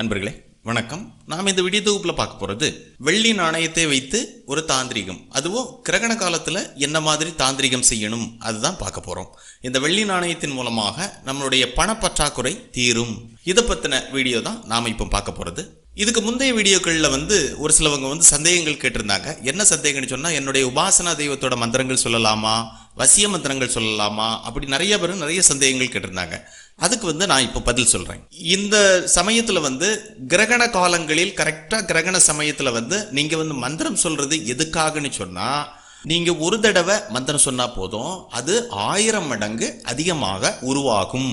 அன்பர்களே வணக்கம். நாம் இந்த வீடியோ தொகுப்பில் பார்க்க போகிறது வெள்ளி நாணயத்தை வைத்து ஒரு தாந்திரிகம். அதுவும் கிரகண காலத்தில் என்ன மாதிரி தாந்திரிகம் செய்யணும்? அதுதான் பார்க்க போகிறோம் இந்த வெள்ளி நாணயத்தின் மூலமாக நம்மளுடைய பணப்பற்றாக்குறை தீரும். இதை பற்றின வீடியோ தான் நாம் இப்போ பார்க்க போகிறது இதுக்கு முந்தைய வீடியோக்களில் வந்து ஒரு சிலவங்க வந்து சந்தேகங்கள் கேட்டிருந்தாங்க. என்ன சந்தேகம்னு சொன்னால் என்னுடைய உபாசனா தெய்வத்தோட மந்திரங்கள் சொல்லலாமா? வசிய மந்திரங்கள் சொல்லலாமா? அப்படி நிறைய பேர் நிறைய சந்தேகங்கள் கேட்டிருந்தாங்க. அதுக்கு வந்து நான் இப்போ பதில் சொல்கிறேன் இந்த சமயத்தில் வந்து கிரகண காலங்களில் கரெக்டாக கிரகண சமயத்தில் வந்து நீங்கள் வந்து மந்திரம் சொல்கிறது எதுக்காகன்னு சொன்னால் நீங்கள் ஒரு தடவை மந்திரம் சொன்னால் போதும் அது ஆயிரம் மடங்கு அதிகமாக உருவாகும்.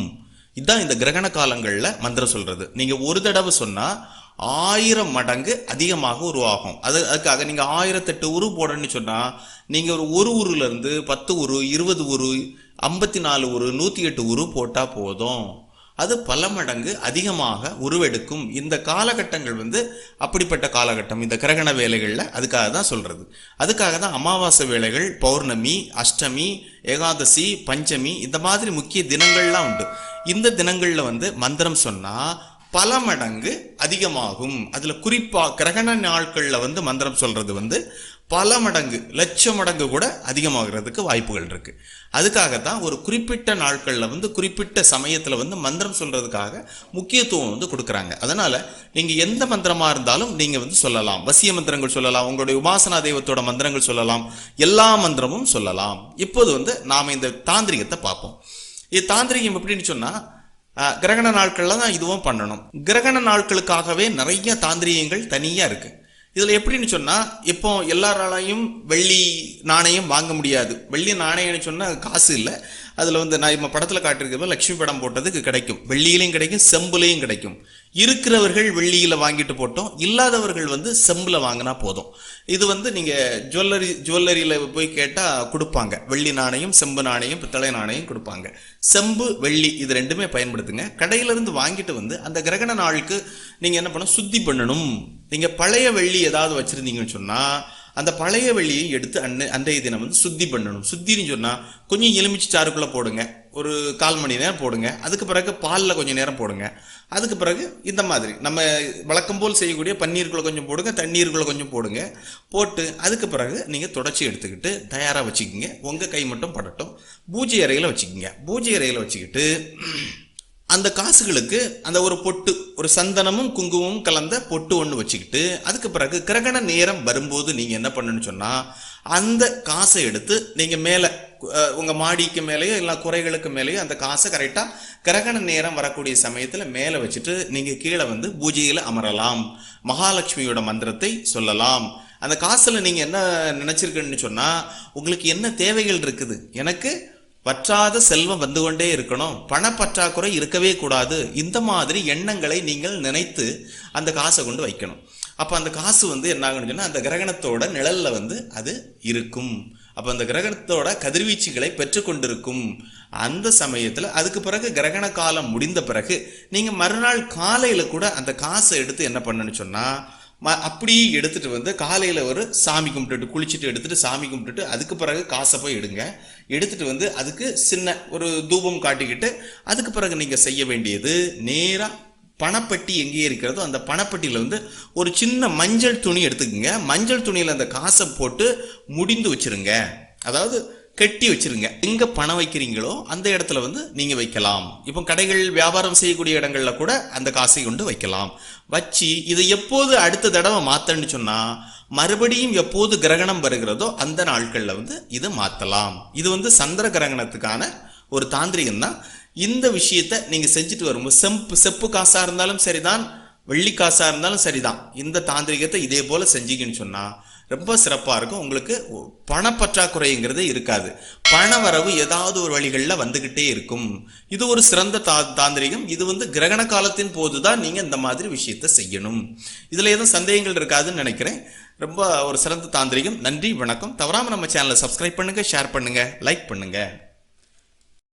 இதுதான் இந்த கிரகண காலங்களில் மந்திரம் சொல்கிறது நீங்கள் ஒரு தடவை சொன்னால் ஆயிரம் மடங்கு அதிகமாக உருவாகும். அது அதுக்காக நீங்கள் ஆயிரத்தெட்டு உரு போடணும்னு சொன்னால் நீங்கள் ஒரு ஒரு உருலேருந்து பத்து உரு இருபது உரு ஐம்பத்தி நாலு உரு நூற்றி எட்டு உரு போட்டால் போதும். அது பல மடங்கு அதிகமாக உருவெடுக்கும். இந்த காலகட்டங்கள் வந்து அப்படிப்பட்ட காலகட்டம். இந்த கிரகண வேலைகளில் அதுக்காக தான் சொல்கிறது அதுக்காக தான் அமாவாசை வேலைகள் பௌர்ணமி அஷ்டமி ஏகாதசி பஞ்சமி இந்த மாதிரி முக்கிய தினங்கள்லாம் உண்டு. இந்த தினங்களில் வந்து மந்திரம் சொன்னால் பல மடங்கு அதிகமாகும். அதில் குறிப்பாக கிரகண நாட்களில் வந்து மந்திரம் சொல்கிறது வந்து பல மடங்கு லட்ச மடங்கு கூட அதிகமாகிறதுக்கு வாய்ப்புகள் இருக்குது அதுக்காகத்தான் ஒரு குறிப்பிட்ட நாட்களில் வந்து குறிப்பிட்ட சமயத்தில் வந்து மந்திரம் சொல்கிறதுக்காக முக்கியத்துவம் வந்து கொடுக்குறாங்க. அதனால் நீங்கள் எந்த மந்திரமாக இருந்தாலும் நீங்கள் வந்து சொல்லலாம். வசிய மந்திரங்கள் சொல்லலாம் உங்களுடைய உபாசனா தெய்வத்தோட மந்திரங்கள் சொல்லலாம் எல்லா மந்திரமும் சொல்லலாம். இப்போது வந்து நாம் இந்த தாந்திரிகத்தை பார்ப்போம். இது தாந்திரிகம் எப்படின்னு சொன்னால் கிரகண நாட்கள்ல தான் இதுவும் பண்ணணும். கிரகண நாட்களுக்காகவே நிறைய தாந்திரியங்கள் தனியா இருக்கு. இதில் எப்படின்னு சொன்னால் இப்போ எல்லாராலையும் வெள்ளி நாணயம் வாங்க முடியாது. வெள்ளி நாணயம்னு சொன்னால் காசு இல்லை. அதில் வந்து நான் இப்போ படத்தில் காட்டிருக்கிறப்ப லக்ஷ்மி படம் போட்டதுக்கு கிடைக்கும். வெள்ளியிலையும் கிடைக்கும் செம்புலையும் கிடைக்கும். இருக்கிறவர்கள் வெள்ளியில் வாங்கிட்டு போட்டோம் இல்லாதவர்கள் வந்து செம்பில் வாங்கினா போதும். இது வந்து நீங்கள் ஜுவல்லரி ஜுவல்லரியில் போய் கேட்டால் கொடுப்பாங்க. வெள்ளி நாணயம் செம்பு நாணயம் பித்தளை நாணயம் கொடுப்பாங்க. செம்பு வெள்ளி இது ரெண்டுமே பயன்படுத்துங்க. கடையிலேருந்து வாங்கிட்டு வந்து அந்த கிரகண நாளுக்கு நீங்கள் என்ன பண்ணணும்? சுத்தி பண்ணணும். நீங்கள் பழைய வெள்ளி ஏதாவது வச்சுருந்தீங்கன்னு சொன்னால் அந்த பழைய வெள்ளியை எடுத்து அன்னை அன்றைய தினம் வந்து சுத்தி பண்ணணும். சுத்தின்னு சொன்னால் கொஞ்சம் எலுமிச்சு சாறுக்குள்ளே போடுங்க. ஒரு கால் மணி நேரம் போடுங்க. அதுக்கு பிறகு பாலில் கொஞ்சம் நேரம் போடுங்க. அதுக்கு பிறகு இந்த மாதிரி. நம்ம வழக்கம் போல் செய்யக்கூடிய பன்னீருக்குள்ள கொஞ்சம் போடுங்க தண்ணீருக்குள்ள கொஞ்சம் போடுங்க. போட்டு அதுக்கு பிறகு நீங்கள் தொடச்சி எடுத்துக்கிட்டு தயாராக வச்சுக்கிங்க. உங்கள் கை மட்டும் படட்டும். பூஜை அறையில் வச்சுக்கிங்க. பூஜை அறையில் வச்சுக்கிட்டு அந்த காசுகளுக்கு அந்த ஒரு பொட்டு ஒரு சந்தனமும் குங்குமமும் கலந்த பொட்டு ஒன்று வச்சுக்கிட்டு அதுக்கு பிறகு கிரகண நேரம் வரும்போது நீங்கள் என்ன பண்ணணும்னு சொன்னால் அந்த காசை எடுத்து நீங்கள் மேலே உங்கள் மாடிக்கு மேலேயோ இல்லை குறைகளுக்கு மேலேயோ அந்த காசை கரெக்டாக கிரகண நேரம் வரக்கூடிய சமயத்தில் மேலே வச்சுட்டு நீங்கள் கீழே வந்து பூஜையில் அமரலாம். மகாலட்சுமியோட மந்திரத்தை சொல்லலாம். அந்த காசில் நீங்கள் என்ன நினச்சிருக்குன்னு சொன்னால் உங்களுக்கு என்ன தேவைகள் இருக்குது? எனக்கு வற்றாத செல்வம் வந்து கொண்டே இருக்கணும். பணப்பற்றாக்குறை இருக்கவே கூடாது. இந்த மாதிரி எண்ணங்களை நீங்கள் நினைத்து அந்த காசை கொண்டு வைக்கணும். அப்போ அந்த காசு வந்து என்ன சொன்னால் அந்த கிரகணத்தோட நிழலில் வந்து அது இருக்கும். அப்போ அந்த கிரகணத்தோட கதிர்வீச்சுகளை பெற்றுக்கொண்டிருக்கும் அந்த சமயத்தில் அதுக்கு பிறகு கிரகண காலம் முடிந்த பிறகு நீங்கள் மறுநாள் காலையில் கூட அந்த காசை எடுத்து என்ன பண்ணணும்னு சொன்னால் ம அப்படியே எடுத்துட்டு வந்து காலையில் ஒரு சாமி கும்பிட்டுட்டு குளிச்சுட்டு எடுத்துட்டு சாமி கும்பிட்டுட்டு அதுக்கு பிறகு காசை போய் எடுங்க. எடுத்துட்டு வந்து அதுக்கு சின்ன ஒரு தூபம் காட்டிக்கிட்டு அதுக்கு பிறகு நீங்கள் செய்ய வேண்டியது நேராக பணப்பட்டி எங்கே இருக்கிறதோ அந்த பணப்பட்டியில் வந்து ஒரு சின்ன மஞ்சள் துணி எடுத்துக்கோங்க. மஞ்சள் துணியில் அந்த காசை போட்டு முடிந்து வச்சிருங்க. அதாவது கட்டி வச்சிருங்க. எங்க பணம் வைக்கிறீங்களோ அந்த இடத்துல வந்து நீங்க வைக்கலாம். இப்போ கடைகள் வியாபாரம் செய்யக்கூடிய இடங்கள்ல கூட அந்த காசை கொண்டு வைக்கலாம். வச்சு இதை எப்போது அடுத்த தடவை மாத்தன்னு சொன்னா மறுபடியும் எப்போது கிரகணம் வருகிறதோ அந்த நாட்கள்ல வந்து இதை மாத்தலாம். இது வந்து சந்திர கிரகணத்துக்கான ஒரு தாந்திரிகம் தான் இந்த விஷயத்தை நீங்க செஞ்சுட்டு வரும்போது செம்பு செப்பு காசா இருந்தாலும் சரிதான் வெள்ளி காசா இருந்தாலும் சரிதான். இந்த தாந்திரிகத்தை இதே போல செஞ்சீங்கன்னு சொன்னா ரொம்ப சிறப்பாக இருக்கும். உங்களுக்கு பணப்பற்றாக்குறைங்கிறது இருக்காது. பண வரவு ஏதாவது ஒரு வழிகளில் வந்துக்கிட்டே இருக்கும். இது ஒரு சிறந்த தா தாந்திரிகம். இது வந்து கிரகண காலத்தின் போதுதான் நீங்கள் இந்த மாதிரி விஷயத்தை செய்யணும். இதில் எதுவும் சந்தேகங்கள் இருக்காதுன்னு நினைக்கிறேன். ரொம்ப ஒரு சிறந்த தாந்திரிகம். நன்றி வணக்கம். தவறாமல் நம்ம சேனலை சப்ஸ்கிரைப் பண்ணுங்கள் ஷேர் பண்ணுங்கள் லைக் பண்ணுங்கள்